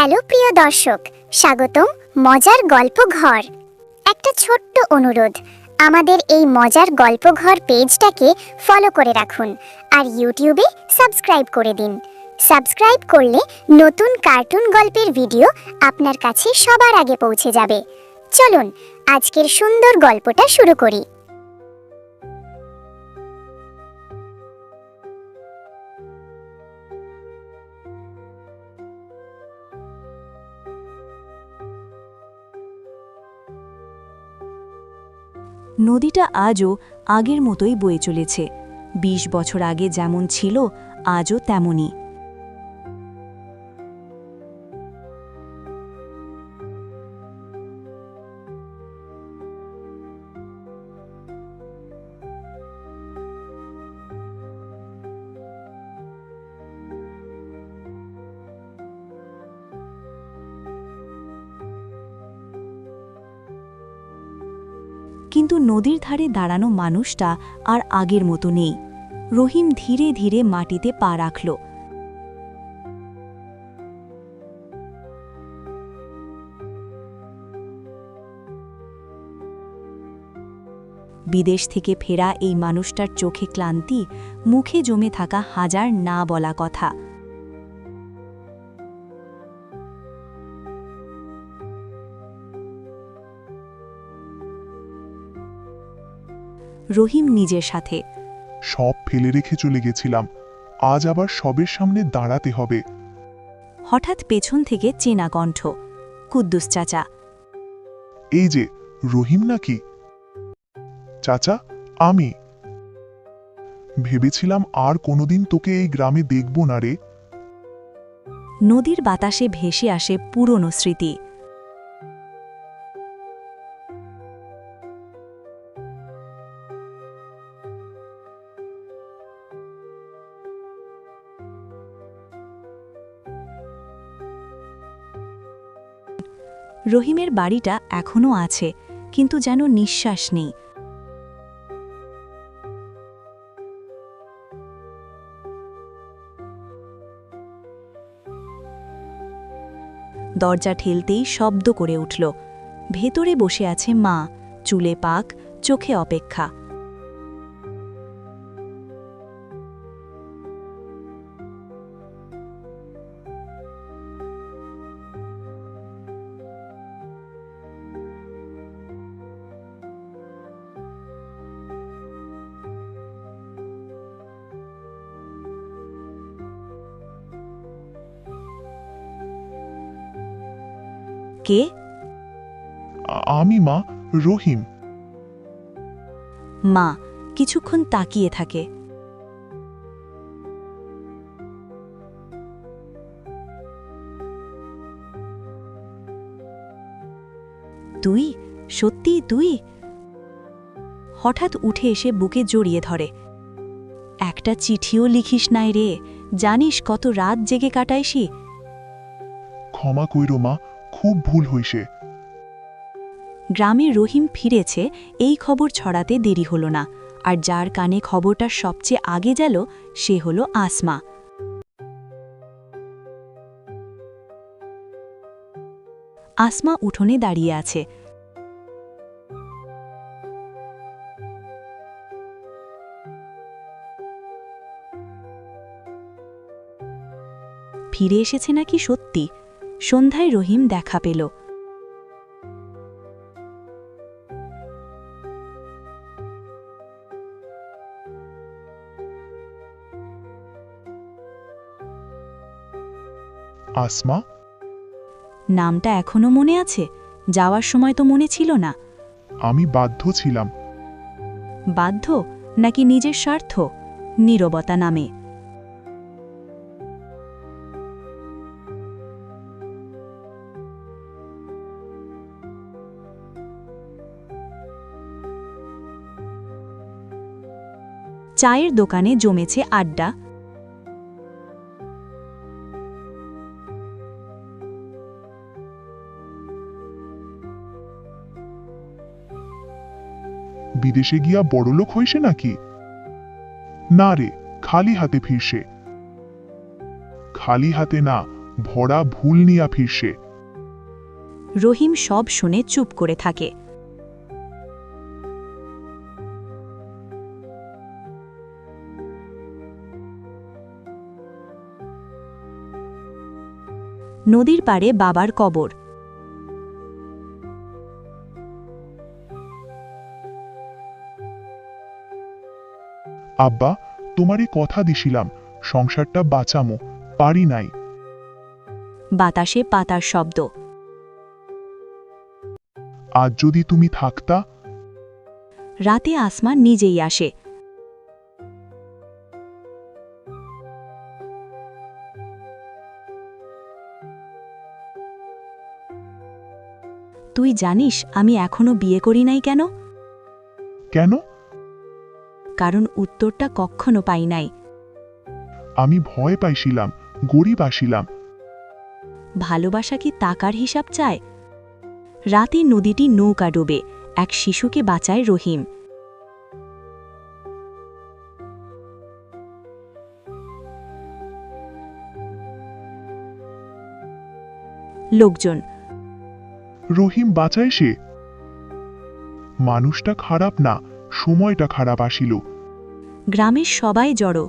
Hello প্রিয় দর্শক, স্বাগতম মজার গল্প ঘর। একটা ছোট্ট অনুরোধ, আমাদের এই মজার গল্প ঘর পেজটাকে ফলো করে রাখুন আর ইউটিউবে সাবস্ক্রাইব করে দিন। সাবস্ক্রাইব করলে নতুন কার্টুন গল্পের ভিডিও আপনার কাছে সবার আগে পৌঁছে যাবে। চলুন, আজকের সুন্দর গল্পটা শুরু করি। নদীটা আজও আগের মতোই বয়ে চলেছে। বিশ বছর আগে যেমন ছিল আজও তেমনই। কিন্তু নদীর ধারে দাঁড়ানো মানুষটা আর আগের মতো নেই। রহিম ধীরে ধীরে মাটিতে পা রাখল। বিদেশ থেকে ফেরা এই মানুষটার চোখে ক্লান্তি, মুখে জমে থাকা হাজার না বলা কথা। রহিম নিজের সাথে। সব ফেলে রেখে চলে গেছিলাম। আজ আবার সবের সামনে দাঁড়াতে হবে। হঠাৎ পেছন থেকে চেনা কণ্ঠ কুদ্দুস চাচা। এই যে রহিম নাকি? চাচা আমি। ভেবেছিলাম আর কোনোদিন তোকে এই গ্রামে দেখব না রে। নদীর বাতাসে ভেসে আসে পুরনো স্মৃতি। রহিমের বাড়িটা এখনও আছে, কিন্তু যেন নিঃশ্বাস নেই। দরজা ঠেলতেই শব্দ করে উঠল। ভেতরে বসে আছে মা, চুলে পাক, চোখে অপেক্ষা। কে? আমি মা রহিম। মা কিছুক্ষণ তাকিয়ে থাকে। তুই সত্যি তুই হঠাৎ উঠে এসে বুকে জড়িয়ে ধরে। একটা চিঠিও লিখিস নাই রে। জানিস কত রাত জেগে কাটাইসি? ক্ষমা কইরো মা। খুব ভুল হইছে। গ্রামে রহিম ফিরেছে, এই খবর ছড়াতে দেরি হল না। আর যার কানে খবরটা সবচেয়ে আগে গেল, সে হল আসমা। আসমা উঠোনে দাঁড়িয়ে আছে। ফিরে এসেছে নাকি সত্যি? সন্ধ্যায় রহিম দেখা পেল। আসমা? নামটা এখনও মনে আছে? যাওয়ার সময় তো মনে ছিল না। আমি বাধ্য ছিলাম। বাধ্য? নাকি নিজের স্বার্থ? নীরবতা নামে। চায়ের দোকানে জমেছে আড্ডা। বিদেশে গিয়া বড়লোক হইছে নাকি? না রে খালি হাতে ফিরছে। খালি হাতে না ভরা ভুল নিয়া ফিরছে। রহিম সব শুনে চুপ করে থাকে। নদীর পাড়ে বাবার কবর। আব্বা তোমারই কথা দিছিলাম সংসারটা বাঁচামো পারি নাই। বাতাসে পাতার শব্দ। আজ যদি তুমি থাকতা? রাতে আসমান নিজেই আসে তুই জানিস আমি এখনও বিয়ে করি নাই কেন? কেন? কারণ উত্তরটা কখনো পাই নাই। আমি ভয় পাইছিলাম গরিব আসিলাম ভালোবাসা কি টাকার হিসাব চায়? রাতে নদীটি নৌকা ডোবে এক শিশুকে বাঁচায় রহিম। লোকজন রহিম বাঁচায় সে? মানুষটা খারাপ না, সময়টা খারাপ আসিল। গ্রামের সবাই জড়ো।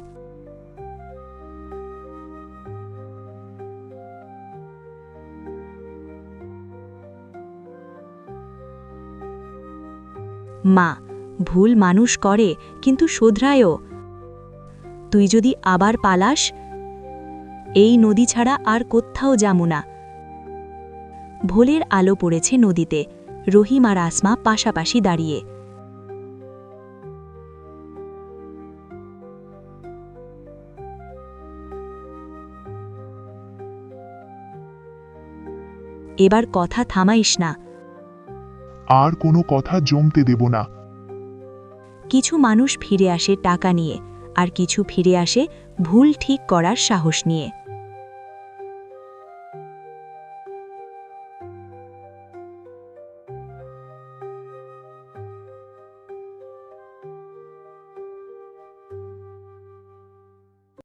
মা, ভুল মানুষ করে, কিন্তু শোধরায়ও। তুই যদি আবার পালাস, এই নদী ছাড়া আর কোত্থাও যামু না। ভোলের আলো পড়েছে নদীতে। রহিম আর আসমা পাশাপাশি দাঁড়িয়ে। এবার কথা থামাইস না। আর কোনো কথা জমতে দেব না। কিছু মানুষ ফিরে আসে টাকা নিয়ে আর কিছু ফিরে আসে ভুল ঠিক করার সাহস নিয়ে।